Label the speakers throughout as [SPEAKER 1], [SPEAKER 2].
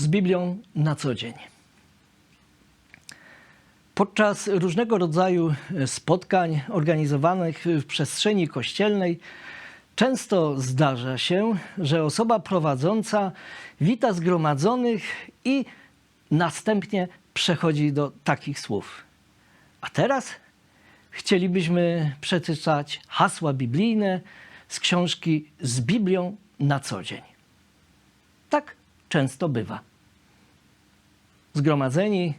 [SPEAKER 1] z Biblią na co dzień. Podczas różnego rodzaju spotkań organizowanych w przestrzeni kościelnej często zdarza się, że osoba prowadząca wita zgromadzonych i następnie przechodzi do takich słów. A teraz chcielibyśmy przeczytać hasła biblijne z książki z Biblią na co dzień. Tak często bywa. Zgromadzeni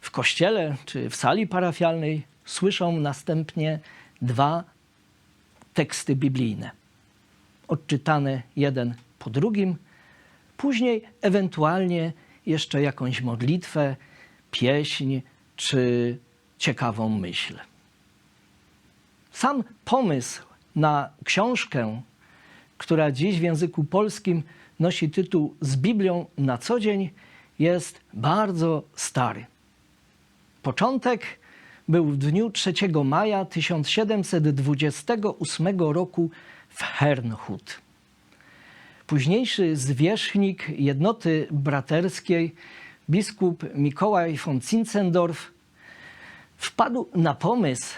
[SPEAKER 1] w kościele czy w sali parafialnej słyszą następnie dwa teksty biblijne. Odczytane jeden po drugim, później ewentualnie jeszcze jakąś modlitwę, pieśń czy ciekawą myśl. Sam pomysł na książkę, która dziś w języku polskim nosi tytuł Z Biblią na co dzień, jest bardzo stary. Początek był w dniu 3 maja 1728 roku w Hernhut. Późniejszy zwierzchnik jednoty braterskiej, biskup Mikołaj von Zinzendorf, wpadł na pomysł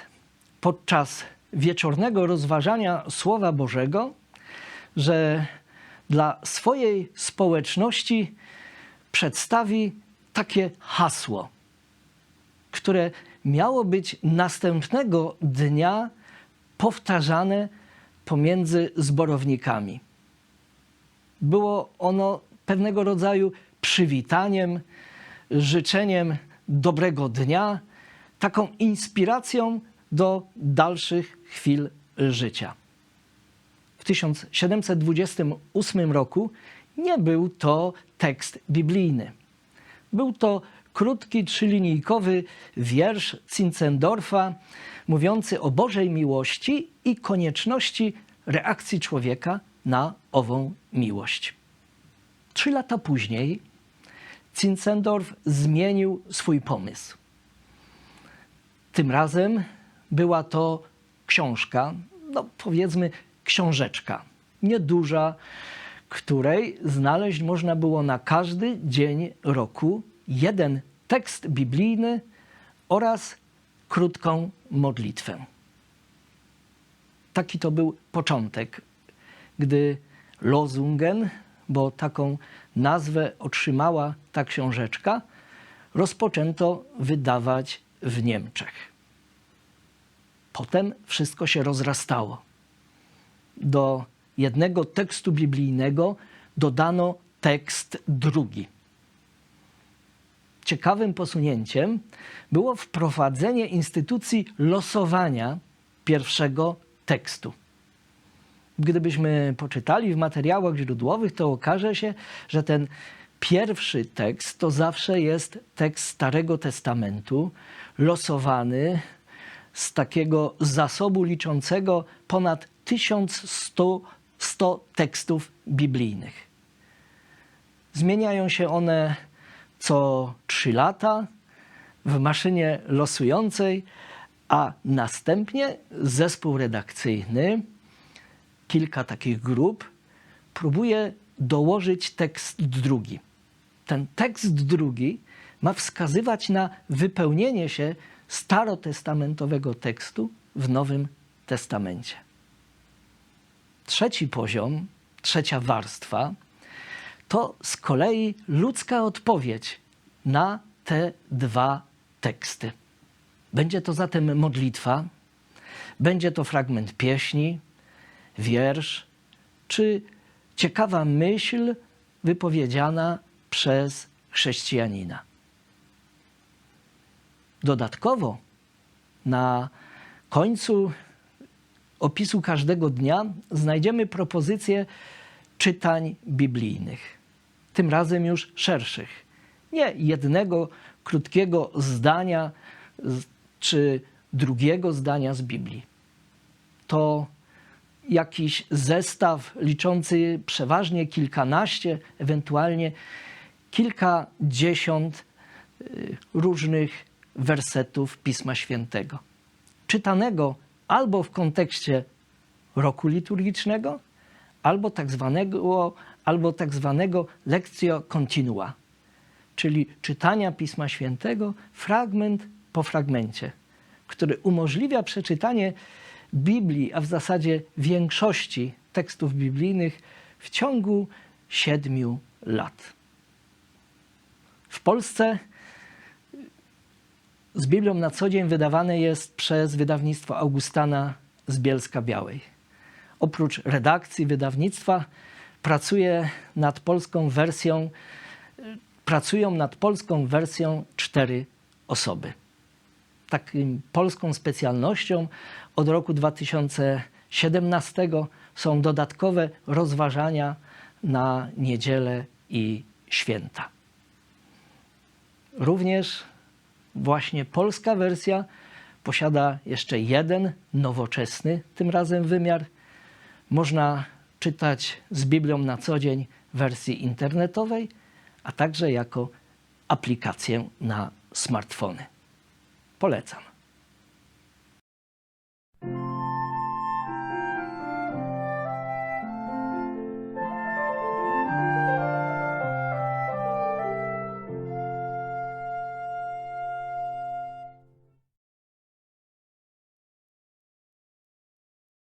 [SPEAKER 1] podczas wieczornego rozważania Słowa Bożego, że dla swojej społeczności przedstawi takie hasło, które miało być następnego dnia powtarzane pomiędzy zborownikami. Było ono pewnego rodzaju przywitaniem, życzeniem dobrego dnia, taką inspiracją do dalszych chwil życia. W 1728 roku nie był to tekst biblijny. Był to krótki, trzylinijkowy wiersz Zinzendorfa mówiący o Bożej miłości i konieczności reakcji człowieka na ową miłość. Trzy lata później Zinzendorf zmienił swój pomysł. Tym razem była to książka, no powiedzmy książeczka, nieduża, której znaleźć można było na każdy dzień roku jeden tekst biblijny oraz krótką modlitwę. Taki to był początek, gdy Lozungen, bo taką nazwę otrzymała ta książeczka, rozpoczęto wydawać w Niemczech. Potem wszystko się rozrastało. Do jednego tekstu biblijnego dodano tekst drugi. Ciekawym posunięciem było wprowadzenie instytucji losowania pierwszego tekstu. Gdybyśmy poczytali w materiałach źródłowych, to okaże się, że ten pierwszy tekst to zawsze jest tekst Starego Testamentu, losowany z takiego zasobu liczącego ponad 1100 100 tekstów biblijnych. Zmieniają się one co 3 lata w maszynie losującej, a następnie zespół redakcyjny, kilka takich grup, próbuje dołożyć tekst drugi. Ten tekst drugi ma wskazywać na wypełnienie się starotestamentowego tekstu w Nowym Testamencie. Trzeci poziom, trzecia warstwa, to z kolei ludzka odpowiedź na te dwa teksty. Będzie to zatem modlitwa, będzie to fragment pieśni, wiersz, czy ciekawa myśl wypowiedziana przez chrześcijanina. Dodatkowo na końcu opisu każdego dnia znajdziemy propozycje czytań biblijnych. Tym razem już szerszych. Nie jednego krótkiego zdania czy drugiego zdania z Biblii. To jakiś zestaw liczący przeważnie kilkanaście, ewentualnie kilkadziesiąt y, różnych wersetów Pisma Świętego. Czytanego albo w kontekście roku liturgicznego, albo tak zwanego, albo tak zwanego lectio continua, czyli czytania Pisma Świętego fragment po fragmencie, który umożliwia przeczytanie Biblii, a w zasadzie większości tekstów biblijnych w ciągu siedmiu lat. W Polsce z Biblią na co dzień wydawane jest przez wydawnictwo Augustana z Bielska Białej. Oprócz redakcji wydawnictwa pracuje nad polską wersją, pracują nad polską wersją cztery osoby. Takim polską specjalnością od roku 2017 są dodatkowe rozważania na niedzielę i święta. Również właśnie polska wersja posiada jeszcze jeden nowoczesny, tym razem wymiar. Można czytać z Biblią na co dzień w wersji internetowej, a także jako aplikację na smartfony. Polecam.